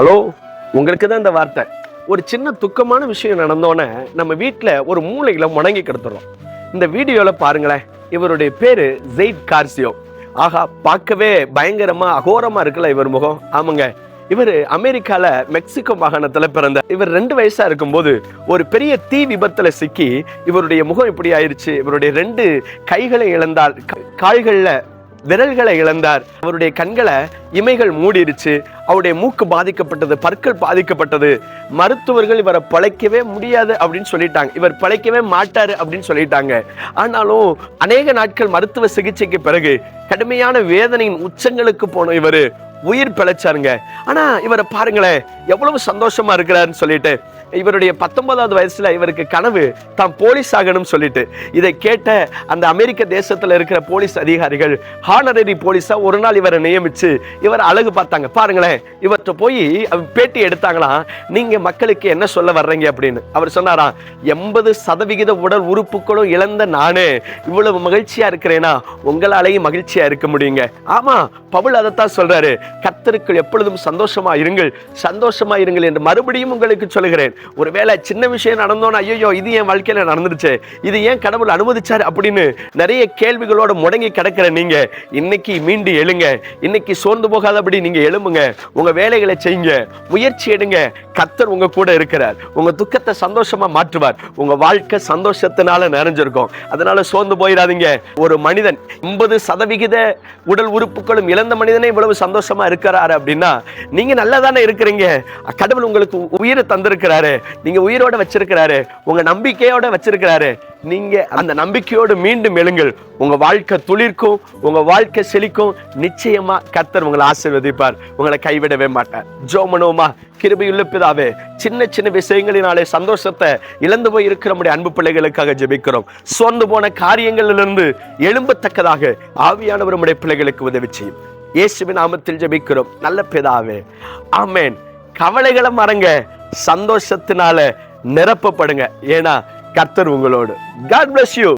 Hello உங்களுக்கு தான் இந்த வார்த்தை. ஒரு சின்ன துக்கமான விஷயம் நடந்தோன்னே நம்ம வீட்டில் ஒரு மூளையில் முடங்கி கிடத்துறோம் இந்த வீடியோவில் பாருங்களேன் இவருடைய பேர் ஜெயிட் கார்சியோ. ஆகா பார்க்கவே பயங்கரமாக அகோரமாக இருக்குல்ல இவர் முகம். ஆமாங்க இவர் அமெரிக்கால மெக்சிகோ மாகாணத்துல பிறந்த இவர் ரெண்டு வயசா இருக்கும்போது ஒரு பெரிய தீ விபத்துல சிக்கி இவருடைய முகம் இப்படி ஆயிடுச்சு இவருடைய ரெண்டு கைகளை இழந்தார் கால்களில் விரல்களை இழந்தார். அவருடைய கண்களை இமைகள் மூடிருச்சு அவருடைய மூக்கு பாதிக்கப்பட்டது பற்கள் பாதிக்கப்பட்டது. மருத்துவர்கள் இவரை பழைக்கவே முடியாது அப்படின்னு சொல்லிட்டாங்க. இவர் பழைக்கவே மாட்டாரு அப்படின்னு சொல்லிட்டாங்க. ஆனாலும் அநேக நாட்கள் மருத்துவ சிகிச்சைக்கு பிறகு கடுமையான வேதனையின் உச்சங்களுக்கு போன இவர் உயிர் பிழைச்சாருங்க. ஆனா இவரை பாருங்களேன் எவ்வளவு சந்தோஷமா இருக்கிறாருன்னு சொல்லிட்டு இவருடைய பத்தொன்பதாவது வயசுல இவருக்கு கனவு தான் போலீஸ் ஆகணும்னு சொல்லிட்டு. இதை கேட்ட அந்த அமெரிக்க தேசத்துல இருக்கிற போலீஸ் அதிகாரிகள் ஹானரரி போலீஸா? ஒரு நாள் இவரை நியமிச்சு இவர் அழகு பார்த்தாங்க. பாருங்களேன் இவர்கிட்ட போய் அவர் பேட்டி எடுத்தாங்களாம் நீங்க மக்களுக்கு என்ன சொல்ல வர்றீங்க? அப்படின்னு. அவர் சொன்னாராம் எண்பது சதவிகித உடல் உறுப்புகளும் இழந்த நானே. இவ்வளவு மகிழ்ச்சியா இருக்கிறேனா? உங்களாலேயும் மகிழ்ச்சியா இருக்க முடியுங்க. ஆமா பவுல் அதைத்தான் சொல்றாரு கர்த்தருக்குள் எப்பொழுதும் சந்தோஷமா இருங்கள். சந்தோஷமா இருங்கள் என்று மறுபடியும் உங்களுக்கு சொல்லுகிறேன். ஒருவேளை சின்ன விஷயம் நடந்தோன்னா ஐயோ இது என் வாழ்க்கையில் நடந்துருச்சு. இது ஏன் கடவுள் அனுமதிச்சார் அப்படின்னு நிறைய கேள்விகளோட முடங்கி கிடக்கிற நீங்க இன்னைக்கு மீண்டு எழுங்க. இன்னைக்கு சோர்ந்து போகாதபடி நீங்க எழும்புங்க. உங்க வேலைகளை செய்யுங்க. முயற்சி எடுங்க. கத்தர் உங்க கூட இருக்கிறார். உங்க துக்கத்தை சந்தோஷமா மாற்றுவார். உங்க வாழ்க்கை சந்தோஷத்தினால நிறைஞ்சிருக்கும். அதனால சோர்ந்து போயிடாதீங்க. ஒரு மனிதன் எண்பது சதவிகித உடல் உறுப்புகளும் இழந்த மனிதனே இவ்வளவு சந்தோஷமா இருக்கிறாரு அப்படின்னா நீங்க நல்லா தானே இருக்கிறீங்க. கடவுள் உங்களுக்கு உயிரை தந்திருக்கிறாரு. நீங்க உயிரோட வச்சிருக்கிறாரு. உங்க நம்பிக்கையோட வச்சிருக்கிறாரு. நீங்க அந்த நம்பிக்கையோடு மீண்டும் எழுங்கள். உங்க வாழ்க்கை துளிர்க்கும் உங்க வாழ்க்கை செழிக்கும். நிச்சயமா கர்த்தர் உங்களை ஆசிர்வதிப்பார். உங்களை கைவிடவே மாட்டார். ஜோமனோமா கிருபையுள்ள பிதாவே சின்ன சின்ன விஷயங்களினாலே சந்தோஷத்தை இழந்து போய் இருக்கிற நம்முடைய அன்பு பிள்ளைகளுக்காக ஜெபிக்கிறோம். சோர்ந்து போன காரியங்களிலிருந்து எழும்பத்தக்கதாக ஆவியானவர் நம்முடைய பிள்ளைகளுக்கு உதவி செய்யும். இயேசுவின் நாமத்தில் ஜெபிக்கிறோம். நல்ல பிதாவே ஆமேன். கவலைகளை மறங்க சந்தோஷத்தினால நிரப்பப்படுங்க. ஏன்னா கர்த்தர் உங்களோடு. God bless you